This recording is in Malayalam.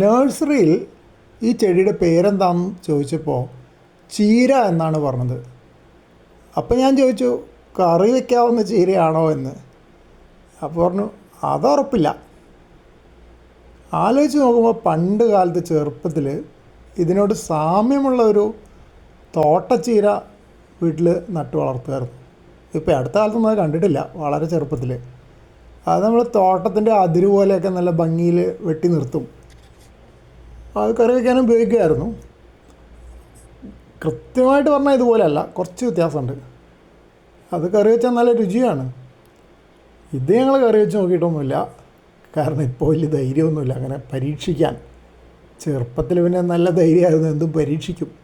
നഴ്സറിയിൽ ഈ ചെടിയുടെ പേരെന്താണെന്ന് ചോദിച്ചപ്പോൾ ചീര എന്നാണ് പറഞ്ഞത്. അപ്പം ഞാൻ ചോദിച്ചു കറി വയ്ക്കാവുന്ന ചീരയാണോ എന്ന്? അപ്പോൾ പറഞ്ഞു അതുറപ്പില്ല ആലോചിച്ച് നോക്കുമ്പോൾ പണ്ട് കാലത്ത് ചെറുപ്പത്തിൽ ഇതിനോട് സാമ്യമുള്ള ഒരു തോട്ടച്ചീര വീട്ടിൽ നട്ടു വളർത്തുമായിരുന്നു ഇപ്പോൾ അടുത്ത കാലത്തൊന്നും അത് കണ്ടിട്ടില്ല വളരെ ചെറുപ്പത്തിൽ അത് നമ്മൾ തോട്ടത്തിന്റെ അതിര് പോലെയൊക്കെ നല്ല ഭംഗിയിൽ വെട്ടി നിർത്തും. അത് കറി വയ്ക്കാനും ഉപയോഗിക്കുമായിരുന്നു. കൃത്യമായിട്ട് പറഞ്ഞാൽ ഇതുപോലെയല്ല കുറച്ച് വ്യത്യാസമുണ്ട്. അത് കറി വെച്ചാൽ നല്ല രുചിയാണ്. ഇത് ഞങ്ങൾ കറി വെച്ച് നോക്കിയിട്ടൊന്നുമില്ല. കാരണം ഇപ്പോൾ വലിയ ധൈര്യമൊന്നുമില്ല അങ്ങനെ പരീക്ഷിക്കാൻ. ചെറുപ്പത്തിൽ പിന്നെ നല്ല ധൈര്യമായിരുന്നു എന്തും പരീക്ഷിക്കും.